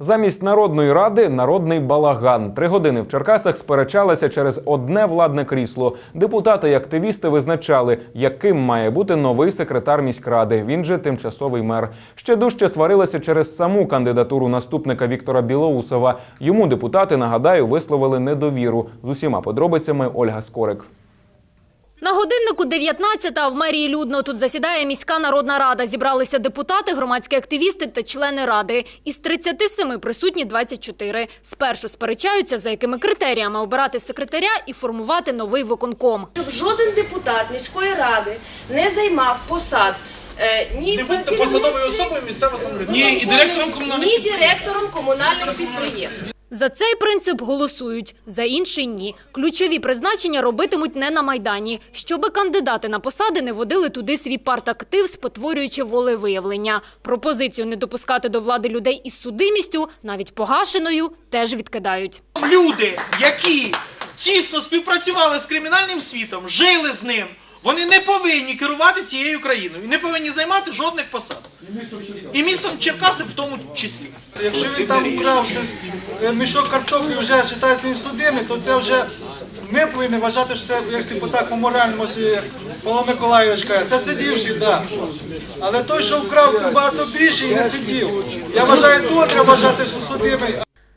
Замість народної ради народний балаган. Три години в Черкасах сперечалися через одне владне крісло. Депутати і активісти визначали, яким має бути новий секретар міськради. Він же тимчасовий мер. Ще дужче сварилися через саму кандидатуру наступника Віктора Білоусова. Йому депутати нагадаю висловили недовіру. З усіма подробицями Ольга Скорик. На годиннику 19 а в мерії людно. Тут засідає міська народна рада. Зібралися депутати, громадські активісти та члени ради. Із 37 присутні 24. Спершу сперечаються, за якими критеріями обирати секретаря і формувати новий виконком. щоб жоден депутат міської ради не займав посад е, ні посадовою особою місцевого самоврядування. ні Ні, і директором комунальних ні директором комунального підприємства. За цей принцип голосують, за інший – ні. Ключові призначення робитимуть не на Майдані, щоби кандидати на посади не водили туди свій партактив, спотворюючи волевиявлення. Пропозицію не допускати до влади людей із судимістю, навіть погашеною, теж відкидають. Люди, які тісно співпрацювали з кримінальним світом, жили з ним, вони не повинні керувати цією країною і не повинні займати жодних посад. І містом Черкаси в тому числі. Якщо він там украв щось, е, мішок картоплі вже вважається несудимий, то це вже ми повинні вважати, що це, якщо по так по моральному як Павло Миколайович каже, це сидівший, так. Але той, що вкрав, то багато більше і не сидів. Я вважаю, то треба вважати, що судимий.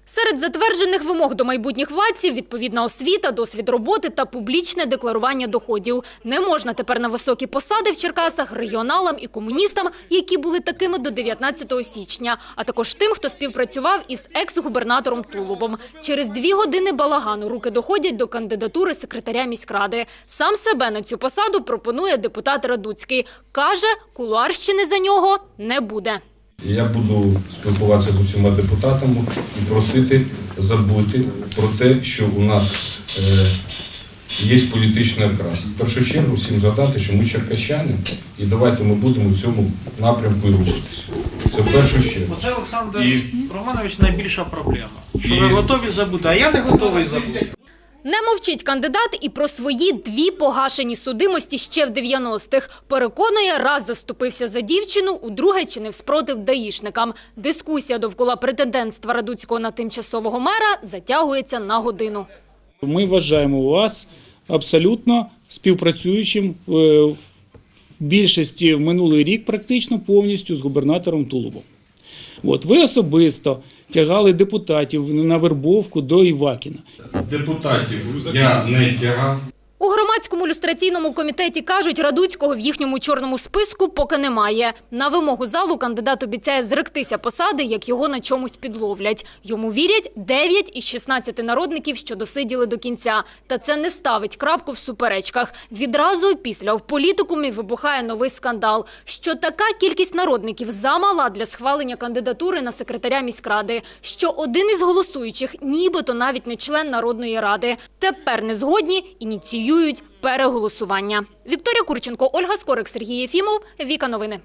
Серед затверджених вимог до майбутніх владців – відповідна освіта, досвід роботи та публічне декларування доходів. Не можна тепер на високі посади в Черкасах регіоналам і комуністам, які були такими до 19 січня, а також тим, хто співпрацював із екс-губернатором Тулубом. Через дві години балагану руки доходять до кандидатури секретаря міськради. Сам себе на цю посаду пропонує депутат Радуцький. Каже, кулуарщини за нього не буде. І Я буду спілкуватися з усіма депутатами і просити забути про те, що у нас е, є політичний окрас. В першу чергу всім згадати, що ми черкащани, і давайте ми будемо в цьому напрямку рухатися. Це в першу чергу. Оце Олександр І- Романович найбільша проблема. Що І- ви готові забути, а я не готовий забути. Не мовчить кандидат і про свої дві погашені судимості ще в 90-х. Переконує, раз заступився за дівчину, удруге чинив спротив даїшникам. Дискусія довкола претендентства Радуцького на тимчасового мера затягується на годину. Ми вважаємо вас абсолютно співпрацюючим в в більшості в минулий рік практично повністю з губернатором Тулубом. От ви особисто тягали депутатів на вербовку до Івакіна. Депутатів я не тягав. Громадському люстраційному комітеті кажуть, Радуцького в їхньому чорному списку поки немає. На вимогу залу кандидат обіцяє зректися посади, як його на чомусь підловлять. Йому вірять 9 із 16 народників, що досиділи до кінця. Та це не ставить крапку в суперечках. Відразу після в політикумі вибухає новий скандал, що така кількість народників замала для схвалення кандидатури на секретаря міськради, що один із голосуючих нібито навіть не член Народної ради. Тепер незгодні ініціюють переголосування. Вікторія Курченко, Ольга Скорик, Сергій Єфімов. Віка Новини.